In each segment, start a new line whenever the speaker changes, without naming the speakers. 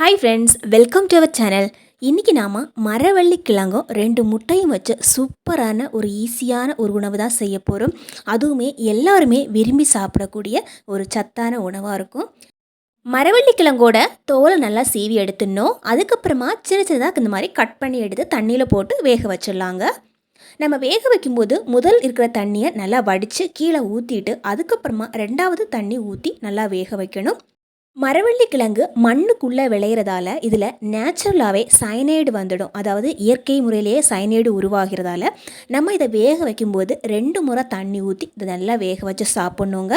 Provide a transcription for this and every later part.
Hi friends welcome to our channel இன்றைக்கி நாம் மரவள்ளி கிழங்கும் ரெண்டு முட்டையும் வச்சு சூப்பரான ஒரு ஈஸியான ஒரு உணவு தான் செய்ய போகிறோம் அதுவுமே எல்லாருமே விரும்பி சாப்பிடக்கூடிய ஒரு சத்தான உணவாக இருக்கும். மரவள்ளி கிழங்கோட தோலை நல்லா சீவி எடுத்துடணும். அதுக்கப்புறமா சின்ன சின்னதாக இந்த மாதிரி கட் பண்ணி எடுத்து தண்ணியில் போட்டு வேக வச்சிடலாங்க. நம்ம வேக வைக்கும்போது முதல் இருக்கிற தண்ணியை நல்லா வடித்து கீழே ஊற்றிட்டு அதுக்கப்புறமா ரெண்டாவது தண்ணி ஊற்றி நல்லா வேக வைக்கணும். மரவள்ளி கிழங்கு மண்ணுக்குள்ளே விளையிறதால இதில் நேச்சுரலாகவே சயனைடு வந்துடும். அதாவது இயற்கை முறையிலேயே சயனைடு உருவாகிறதால நம்ம இதை வேக வைக்கும்போது ரெண்டு முறை தண்ணி ஊற்றி இதை நல்லா வேக வச்சு சாப்பிட்ணுங்க.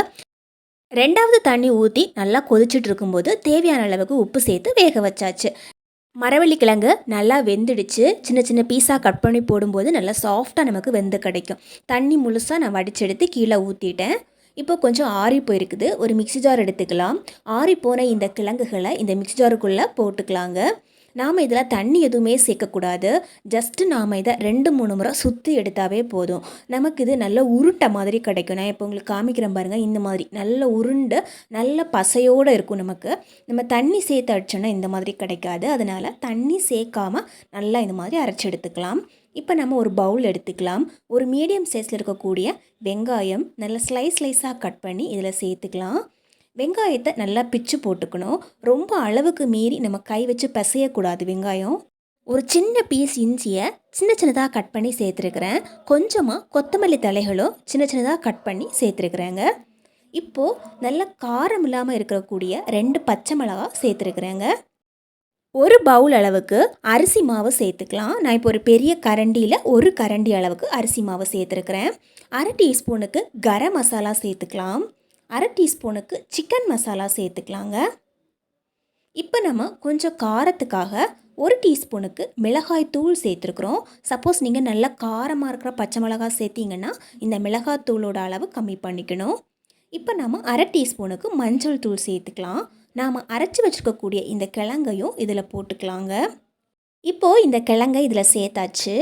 ரெண்டாவது தண்ணி ஊற்றி நல்லா கொதிச்சுட்டு இருக்கும்போது தேவையான அளவுக்கு உப்பு சேர்த்து வேக வச்சாச்சு. மரவள்ளி கிழங்கு நல்லா வெந்துடுச்சு. சின்ன சின்ன பீஸாக கட் பண்ணி போடும்போது நல்லா சாஃப்டாக நமக்கு வெந்து கிடைக்கும். தண்ணி முழுசாக நான் வடிச்செடுத்து கீழே ஊற்றிட்டேன். இப்போ கொஞ்சம் ஆறி போயிருக்குது. ஒரு மிக்ஸி ஜார் எடுத்துக்கலாம். ஆறி போன இந்த கிழங்குகளை இந்த மிக்ஸி ஜாருக்குள்ளே போட்டுக்கலாங்க. நாம் இதில் தண்ணி எதுவுமே சேர்க்கக்கூடாது. ஜஸ்ட்டு நாம் இதை ரெண்டு மூணு முறை சுற்றி எடுத்தாவே போதும். நமக்கு இது நல்ல உருட்டை மாதிரி கிடைக்கும். நான் இப்போ உங்களுக்கு காமிக்கிறேன் பாருங்கள் இந்த மாதிரி நல்ல உருண்டு நல்ல பசையோடு இருக்கும் நமக்கு. நம்ம தண்ணி சேர்த்து அடிச்சோன்னா இந்த மாதிரி கிடைக்காது. அதனால் தண்ணி சேர்க்காமல் நல்லா இந்த மாதிரி அரைச்சி எடுத்துக்கலாம். இப்போ நம்ம ஒரு பவுல் எடுத்துக்கலாம். ஒரு மீடியம் சைஸில் இருக்கக்கூடிய வெங்காயம் நல்லா ஸ்லைஸ் ஸ்லைஸாக கட் பண்ணி இதில் சேர்த்துக்கலாம். வெங்காயத்தை நல்லா பிச்சு போட்டுக்கணும். ரொம்ப அளவுக்கு மீறி நம்ம கை வச்சு பிசையக்கூடாது வெங்காயம். ஒரு சின்ன பீஸ் இஞ்சியை சின்ன சின்னதாக கட் பண்ணி சேர்த்துருக்குறேன். கொஞ்சமாக கொத்தமல்லி தலைகளும் சின்ன சின்னதாக கட் பண்ணி சேர்த்துருக்குறேங்க. இப்போது நல்ல காரம் இல்லாமல் இருக்கக்கூடிய ரெண்டு பச்சை மிளகா சேர்த்துருக்குறேங்க. ஒரு பவுல் அளவுக்கு அரிசி மாவு சேர்த்துக்கலாம். நான் இப்போ ஒரு பெரிய கரண்டியில் ஒரு கரண்டி அளவுக்கு அரிசி மாவு சேர்த்துருக்குறேன். அரை டீஸ்பூனுக்கு கரம் மசாலா சேர்த்துக்கலாம். அரை டீஸ்பூனுக்கு சிக்கன் மசாலா சேர்த்துக்கலாங்க. இப்போ நம்ம கொஞ்சம் காரத்துக்காக ஒரு டீஸ்பூனுக்கு மிளகாய் தூள் சேர்த்துருக்குறோம். சப்போஸ் நீங்கள் நல்லா காரமாக இருக்கிற பச்சை மிளகாய் சேர்த்திங்கன்னா இந்த மிளகாய் தூளோட அளவு கம்மி பண்ணிக்கணும். இப்போ நம்ம அரை டீஸ்பூனுக்கு மஞ்சள் தூள் சேர்த்துக்கலாம். நாம் அரைச்சி வச்சுருக்கக்கூடிய இந்த கிழங்கையும் இதில் போட்டுக்கலாங்க. இப்போது இந்த கிழங்கை இதில் சேர்த்தாச்சு.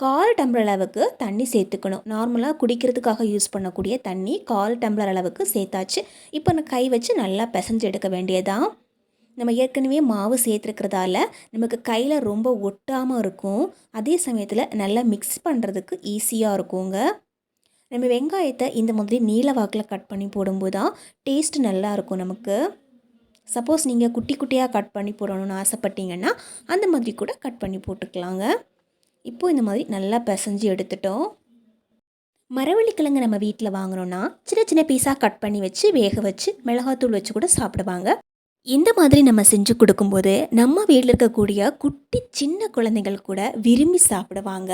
கால் டம்ளர் அளவுக்கு தண்ணி சேர்த்துக்கணும். நார்மலாக குடிக்கிறதுக்காக யூஸ் பண்ணக்கூடிய தண்ணி கால் டம்ளர் அளவுக்கு சேர்த்தாச்சு. இப்போ நான் கை வச்சு நல்லா பிசைஞ்சு எடுக்க வேண்டியதான் நம்ம ஏற்கனவே மாவு சேர்த்துருக்கிறதால நமக்கு கையில் ரொம்ப ஒட்டாமல் இருக்கும். அதே சமயத்தில் நல்லா மிக்ஸ் பண்ணுறதுக்கு ஈஸியாக இருக்குங்க. நம்ம வெங்காயத்தை இந்த மாதிரி நீல வாக்கில் கட் பண்ணி போடும்போது தான் டேஸ்ட் நல்லா இருக்கும் நமக்கு. சப்போஸ் நீங்கள் குட்டி குட்டியாக கட் பண்ணி போடணும்னு ஆசைப்பட்டீங்கன்னா அந்த மாதிரி கூட கட் பண்ணி போட்டுக்கலாங்க. இப்போது இந்த மாதிரி நல்லா பிசைஞ்சு எடுத்துட்டோம். மரவள்ளி கிழங்கு நம்ம வீட்டில் வாங்கினோன்னா சின்ன சின்ன பீஸாக கட் பண்ணி வச்சு வேக வச்சு மிளகாத்தூள் வச்சு கூட சாப்பிடுவாங்க. இந்த மாதிரி நம்ம செஞ்சு கொடுக்கும்போது நம்ம வீட்டில் இருக்கக்கூடிய குட்டி சின்ன குழந்தைகள் கூட விரும்பி சாப்பிடுவாங்க.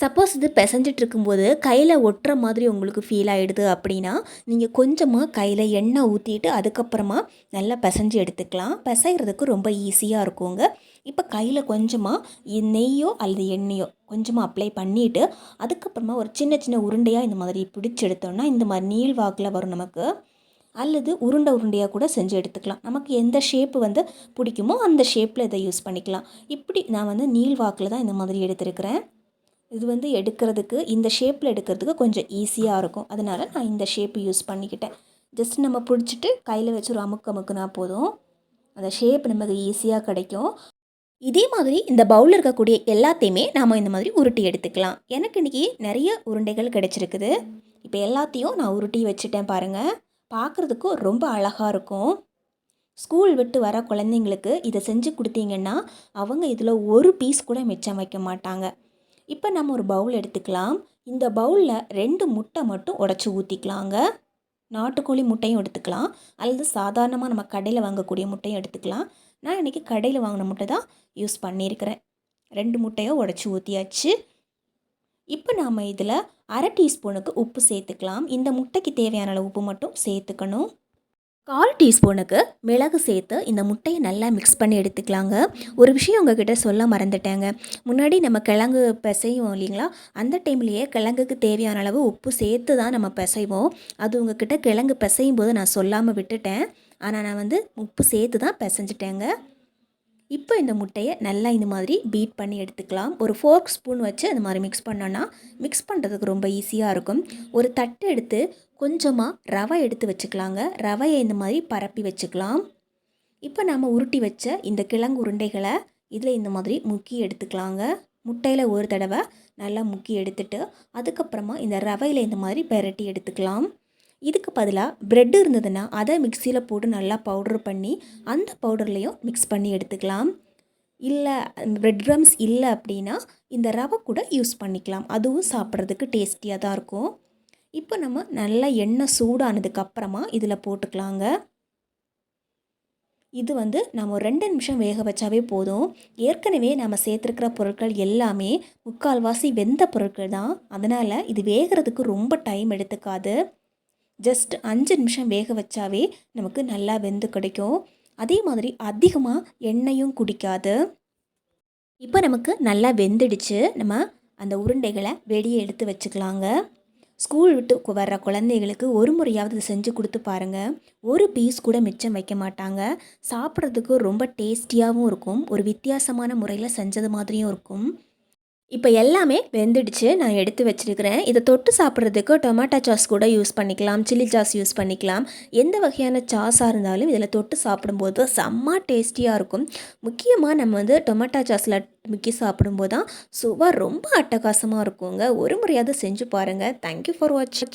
சப்போஸ் இது பிசைஞ்சிட்டு இருக்கும்போது கையில் ஒட்டுற மாதிரி உங்களுக்கு ஃபீல் ஆகிடுது அப்படின்னா நீங்கள் கொஞ்சமாக கையில் எண்ணெய் ஊற்றிட்டு அதுக்கப்புறமா நல்லா பிசைஞ்சு எடுத்துக்கலாம். பிசைகிறதுக்கு ரொம்ப ஈஸியாக இருக்குங்க. இப்போ கையில் கொஞ்சமாக நெய்யோ அல்லது எண்ணெயோ கொஞ்சமாக அப்ளை பண்ணிவிட்டு அதுக்கப்புறமா ஒரு சின்ன சின்ன உருண்டையாக இந்த மாதிரி பிடிச்சி எடுத்தோம்னா இந்த மாதிரி நீள் வாக்கில் வரும் நமக்கு. அல்லது உருண்டை உருண்டையாக கூட செஞ்சு எடுத்துக்கலாம். நமக்கு எந்த ஷேப்பு வந்து பிடிக்குமோ அந்த ஷேப்பில் இதை யூஸ் பண்ணிக்கலாம். இப்படி நான் வந்து நீள் வாக்கில் தான் இந்த மாதிரி எடுத்திருக்கிறேன். இது வந்து எடுக்கிறதுக்கு இந்த ஷேப்பில் எடுக்கிறதுக்கு கொஞ்சம் ஈஸியாக இருக்கும். அதனால் நான் இந்த ஷேப்பு யூஸ் பண்ணிக்கிட்டேன். ஜஸ்ட் நம்ம பிடிச்சிட்டு கையில் வச்சு ஒரு அமுக்கு அமுக்குனா போதும். அந்த ஷேப் நமக்கு ஈஸியாக கிடைக்கும். இதே மாதிரி இந்த பவுலில் இருக்கக்கூடிய எல்லாத்தையுமே நாம் இந்த மாதிரி உருட்டி எடுத்துக்கலாம். எனக்கு இன்றைக்கி நிறைய உருண்டைகள் கிடச்சிருக்குது. இப்போ எல்லாத்தையும் நான் உருட்டி வச்சுட்டேன் பாருங்கள் பார்க்குறதுக்கும் ரொம்ப அழகாக இருக்கும். ஸ்கூல் விட்டு வர குழந்தைங்களுக்கு இதை செஞ்சு கொடுத்தீங்கன்னா அவங்க இதில் ஒரு பீஸ் கூட மிச்சம் வைக்க மாட்டாங்க. இப்போ நம்ம ஒரு பவுல் எடுத்துக்கலாம். இந்த பவுலில் ரெண்டு முட்டை மட்டும் உடச்சி ஊற்றிக்கலாங்க நாட்டுக்கோழி முட்டையும் எடுத்துக்கலாம். அல்லது சாதாரணமாக நம்ம கடையில் வாங்கக்கூடிய முட்டையும் எடுத்துக்கலாம். நான் இன்றைக்கி கடையில் வாங்கின முட்டை தான் யூஸ் பண்ணியிருக்கிறேன். ரெண்டு முட்டையும் உடச்சி ஊற்றியாச்சு இப்போ நாம் இதில் அரை டீஸ்பூனுக்கு உப்பு சேர்த்துக்கலாம். இந்த முட்டைக்கு தேவையான அளவு உப்பு மட்டும் சேர்த்துக்கணும். கால் டீஸ்பூனுக்கு மிளகு சேர்த்து இந்த முட்டையை நல்லா மிக்ஸ் பண்ணி எடுத்துக்கலாங்க. ஒரு விஷயம் உங்ககிட்ட சொல்ல மறந்துட்டேங்க. முன்னாடி நம்ம கிழங்கு பிசைவோம் இல்லைங்களா? அந்த டைம்லேயே கிழங்குக்கு தேவையான அளவு உப்பு சேர்த்து தான் நம்ம பிசைவோம். அது உங்ககிட்ட கிழங்கு பிசையும் போது நான் சொல்லாமல் விட்டுட்டேன். ஆனால் நான் வந்து உப்பு சேர்த்து தான் பிசைஞ்சிட்டேங்க. இப்போ இந்த முட்டையை நல்லா இந்த மாதிரி பீட் பண்ணி எடுத்துக்கலாம். ஒரு ஃபோர்க் ஸ்பூன் வச்சு அந்த மாதிரி மிக்ஸ் பண்ணோன்னா மிக்ஸ் பண்ணுறதுக்கு ரொம்ப ஈஸியாக இருக்கும். ஒரு தட்டு எடுத்து கொஞ்சமாக ரவை எடுத்து வச்சுக்கலாங்க. ரவையை இந்த மாதிரி பரப்பி வச்சுக்கலாம். இப்போ நம்ம உருட்டி வச்ச இந்த கிழங்கு உருண்டைகளை இதில் இந்த மாதிரி முக்கி எடுத்துக்கலாங்க. முட்டையில் ஒரு தடவை நல்லா முக்கி எடுத்துட்டு அதுக்கப்புறமா இந்த ரவையில் இந்த மாதிரி பெரட்டி எடுத்துக்கலாம். இதுக்கு பதிலாக ப்ரெட் இருந்ததுன்னா அதை மிக்சியில் போட்டு நல்லா பவுடர் பண்ணி அந்த பவுடர்லேயும் மிக்ஸ் பண்ணி எடுத்துக்கலாம். இல்லை ப்ரெட் க்ரம்ஸ் இல்லை அப்படின்னா இந்த ரவை கூட யூஸ் பண்ணிக்கலாம். அதுவும் சாப்பிட்றதுக்கு டேஸ்டியாக தான் இருக்கும். இப்போ நம்ம நல்லா எண்ணெய் சூடானதுக்கு அப்புறமா இதில் போட்டுக்கலாங்க. இது வந்து நம்ம ரெண்டு நிமிஷம் வேக வச்சாவே போதும். ஏற்கனவே நம்ம சேர்த்துருக்கிற பொருட்கள் எல்லாமே முக்கால்வாசி வெந்த பொருட்கள் தான். அதனால் இது வேகிறதுக்கு ரொம்ப டைம் எடுத்துக்காது. ஜஸ்ட் அஞ்சு நிமிஷம் வேக வச்சாவே நமக்கு நல்லா வெந்து கிடைக்கும். அதே மாதிரி அதிகமாக எண்ணெயும் குடிக்காது. இப்போ நமக்கு நல்லா வெந்துடுச்சு. நம்ம அந்த உருண்டைகளை வெளியே எடுத்து வச்சுக்கலாங்க. ஸ்கூல் விட்டு வர்ற குழந்தைகளுக்கு ஒரு முறையாவது செஞ்சு கொடுத்து பாருங்கள் ஒரு பீஸ் கூட மிச்சம் வைக்க மாட்டாங்க. சாப்பிட்றதுக்கு ரொம்ப டேஸ்டியாகவும் இருக்கும். ஒரு வித்தியாசமான முறையில் செஞ்சது மாதிரியும் இருக்கும். இப்போ எல்லாமே வெந்துடுச்சு. நான் எடுத்து வச்சிருக்கிறேன். இதை தொட்டு சாப்பிட்றதுக்கு டொமேட்டோ சாஸ் கூட யூஸ் பண்ணிக்கலாம். சில்லி சாஸ் யூஸ் பண்ணிக்கலாம். எந்த வகையான சாஸாக இருந்தாலும் இதில் தொட்டு சாப்பிடும்போது செம்ம டேஸ்டியாக இருக்கும். முக்கியமாக நம்ம வந்து டொமேட்டோ சாஸில் முக்கி சாப்பிடும்போது தான் சுவை ரொம்ப அட்டகாசமாக இருக்குங்க. ஒரு முறையாவது செஞ்சு பாருங்கள் தேங்க்யூ ஃபார் வாட்சிங்